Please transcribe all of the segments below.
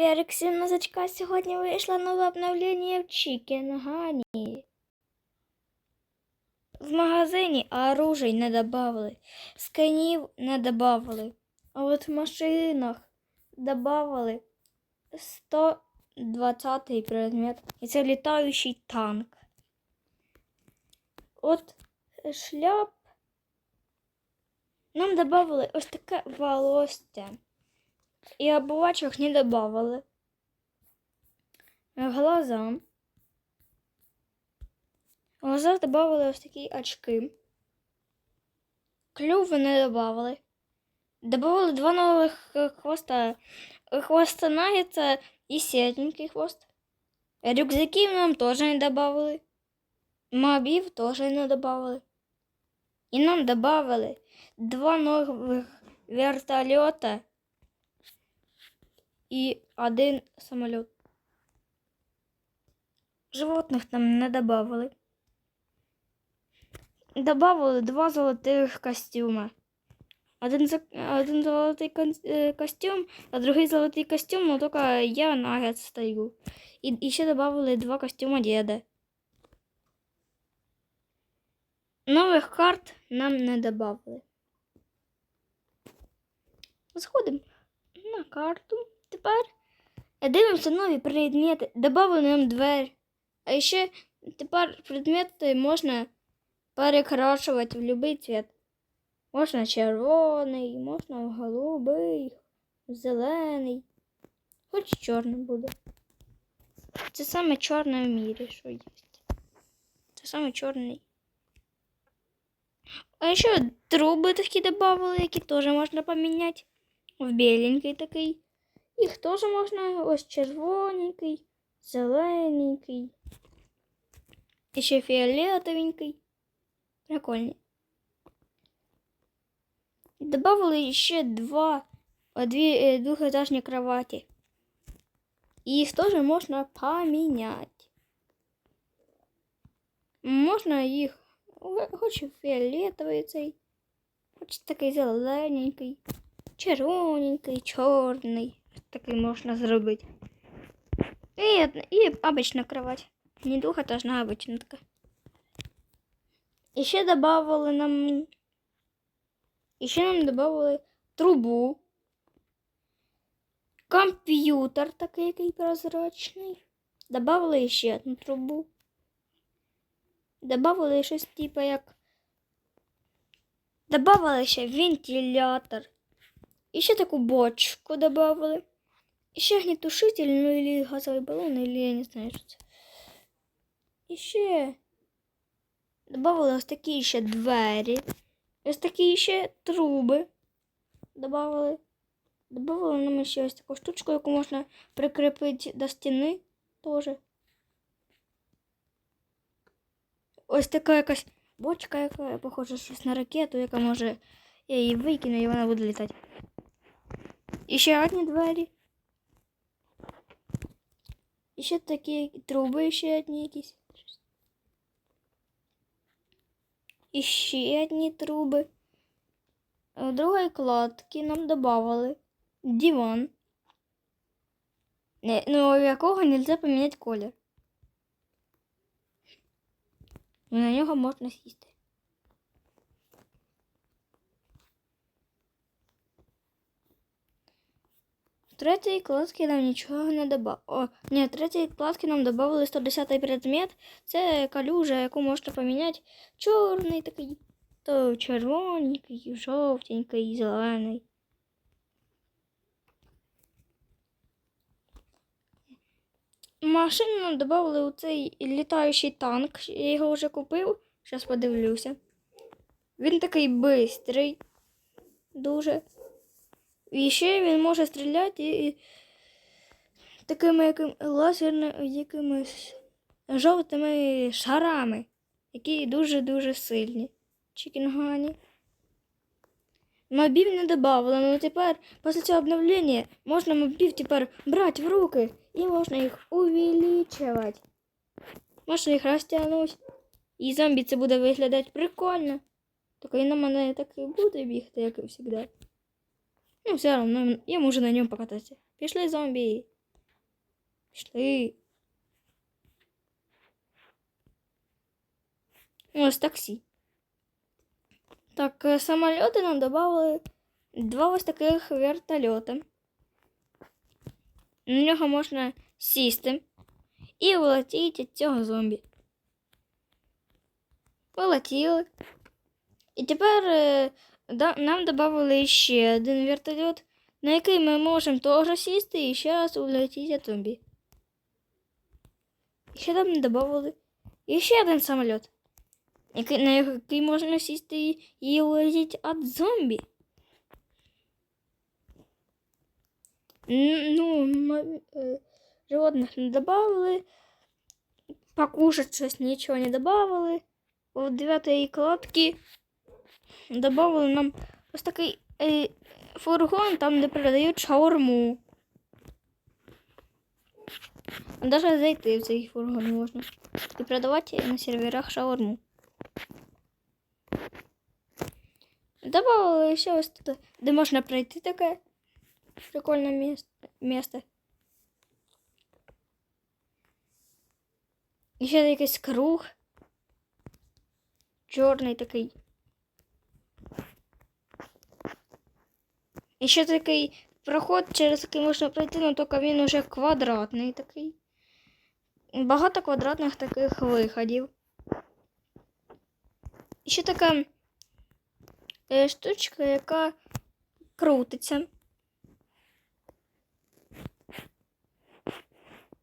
Ярик Сімнозочка, сьогодні вийшло нове обновлення в Чікенгані. В магазині оружий не добавили, скинів не добавили. А от в машинах добавили 120 предмет. І це літаючий танк. От шляп. Нам добавили ось таке волосся. И обувачок не добавили. Глазам. Глаза добавили ось такі очки. Клюви не добавили. Добавили два нових е, хвоста. Хвоста наггетса і сетненький хвост. Рюкзаків нам теж не добавили. Мобів теж не добавили. І нам добавили два нових вертольота и один самолет. Животных там не добавили. Добавили два золотих костюма. Один, один золотий е, костюм, а другий золотий костюм, но только я нагет стою. І, і ще добавили два костюма деда. Нових карт нам не добавили. Сходимо на карту. Тепер дивимося нові предмети. Добавили нам. А ще тепер предмети можна перекрашувати в будь-який цвет. Можна червоний, можна голубий, зелений. Хоч чорний буде. Це саме чорне в мірі, що є. Це саме чорний. А ще труби такі додавали, які теж можна поміняти. В біленький такий. Їх теж можна ось червоненький, зелененький. І ще фіолетовенький. Прикольний. Добавили ще два, а, дві е, двохетажні кроваті. І їх теж можна поміняти. Можна їх, о, хоч фіолетовий цей, хоч такий зелененький, червоненький, чорний. Такий можна зробити. І, і обична кровать. Не двухэтажна, а обична така. І ще добавили нам. І ще нам добавили трубу. Комп'ютер такий який прозрачний. Добавили ще одну трубу. Добавили щось типу як. Добавили ще вентилятор. І ще таку бочку добавили. І ще огнетушитель, ну или газовий баллон, или я не знаю, що це. І ще добавили ось такі ще двері. Ось такі ще труби. Добавили. Добавили нам ще ось таку штучку, яку можна прикріпити до стіни теж. Ось така якась бочка, яка похожа щось на ракету, яка може. Я її викину і вона буде літати. І ще одні двері. І ще такі труби ще одні якісь. І ще одні труби. Е, Другої кладки нам додавали диван. Не, ну, якого нельзя поміняти колір. На нього можна сісти. Третій кладці нам нічого не добавили. О, ні, третій кладці нам додали 110 предмет. Це калюжа, яку можна поміняти. Чорний такий, то червоненький, жовтенький, зелений. Машину нам додали у цей літаючий танк. Я його вже купив. Зараз подивлюся. Він такий бистрий. Дуже. І ще він може стріляти і, такими яким, лазерними якимись жовтими шарами, які дуже-дуже сильні. Чікінгані. Мобів не додавали, але тепер після цього обновлення можна мобів тепер брати в руки і можна їх увеличувати. Можна їх розтягнути. І зомбі це буде виглядати прикольно. Тільки на мене так і буде бігти, як і завжди. Ну, все равно, я можу на ньому покататися. Пішли зомбі. Пішли. Ось таксі. Так, е, самоліти нам додали два ось таких вертольота. На нього можна сісти і улетіти від цього зомбі. Полетіли. І тепер е, да, нам додали ще один вертольот, на який ми можемо теж сісти і ще раз улетіти від зомбі. І ще нам додали і ще один самоліт, який, на який можна сісти і, і улетіти від зомбі. Н- Ну, м- э, животных не добавили. Покушать щось нічого не добавили. У дев'ятої кладки добавили нам ось такий е, фургон, там, де продають шаурму. Навіть зайти в цей фургон можна. І продавати на серверах шаурму. Добавили ще ось тут, де можна пройти таке прикольне місце. місце. І ще якийсь круг. Чорний такий. І ще такий проход, через який можна пройти, але тільки він уже квадратний такий. Багато квадратних таких виходів. І ще така е, штучка, яка крутиться.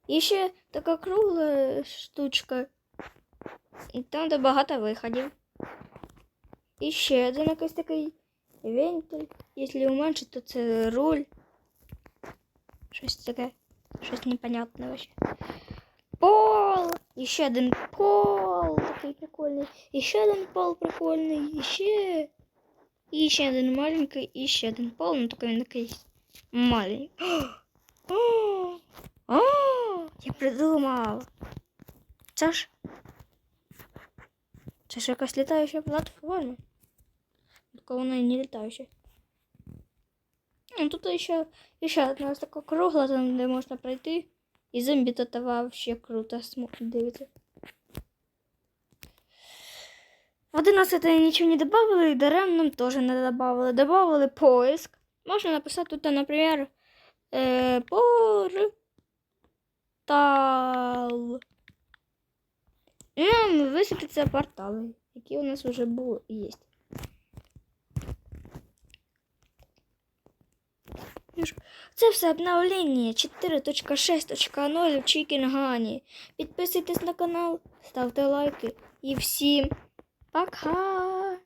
І ще така кругла штучка. І там, де багато виходів. І ще один якийсь такий вентиль. Якщо уменшити, то це руль. Щось таке. Щось непонятне вообще. Пол! І ще один пол такий прикольний. І ще один пол прикольний. І ще. І ще один маленький, і ще один пол, ну такий він такий маленький. О! О, я придумав. Це ж. Це ж якась літаюча платформа. Тільки вона і не літаюча. Ну, тут ще, ще одна ось така кругла, там, де можна пройти. І зомбі тут вообще круто дивиться. В 11 нічого не добавили, і дарем нам теж не добавили. Добавили поиск. Можна написати тут, наприклад, е, пор портал. І нам висвітляться портали, які у нас були є. Ну ж, Це все обновлення 4.6.0 в Чікінгані. Підписуйтесь на канал, ставте лайки і всім пока!